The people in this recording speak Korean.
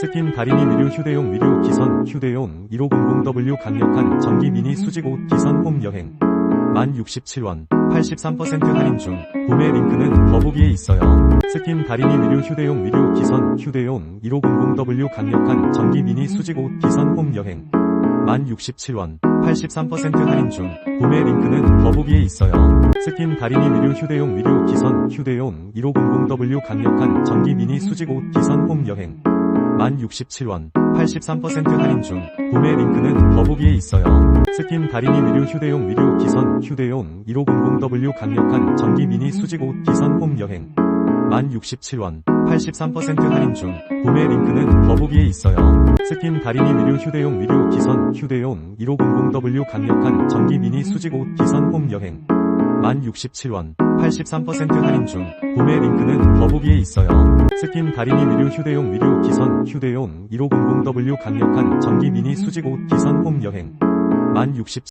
스킨 다리미 의류 휴대용 의류 기선 휴대용 1500W 강력한 전기 미니 수직 옷 기선 홈 여행 1067원 83% 할인 중 구매 링크는 더보기에 있어요. 스킨 다리미 의류 휴대용 의류 기선 휴대용 1500W 강력한 전기 미니 수직 옷 기선 홈 여행 1067원 83% 할인 중 구매 링크는 더보기에 있어요. 스킨 다리미 의류 휴대용 의류 기선 휴대용 1500W 강력한 전기 미니 수직 옷 기선 홈 여행 1067원 83% 할인 중 구매 링크는 더보기에 있어요. 스킨 다리미 의류 휴대용 의류 기선 휴대용 1500W 강력한 전기 미니 수직 옷 기선 홈 여행 1067원 83% 할인 중 구매 링크는 더보기에 있어요. 스킨 다리미 의류 휴대용 의류 기선 휴대용 1500W 강력한 전기 미니 수직 옷 기선 홈 여행 1067원 83% 할인 중 구매 링크는 더보기에 있어요. 스킨 다리미 의류 휴대용 의류 기선 휴대용 1500W 강력한 전기 미니 수직 옷 기선 홈 여행 1067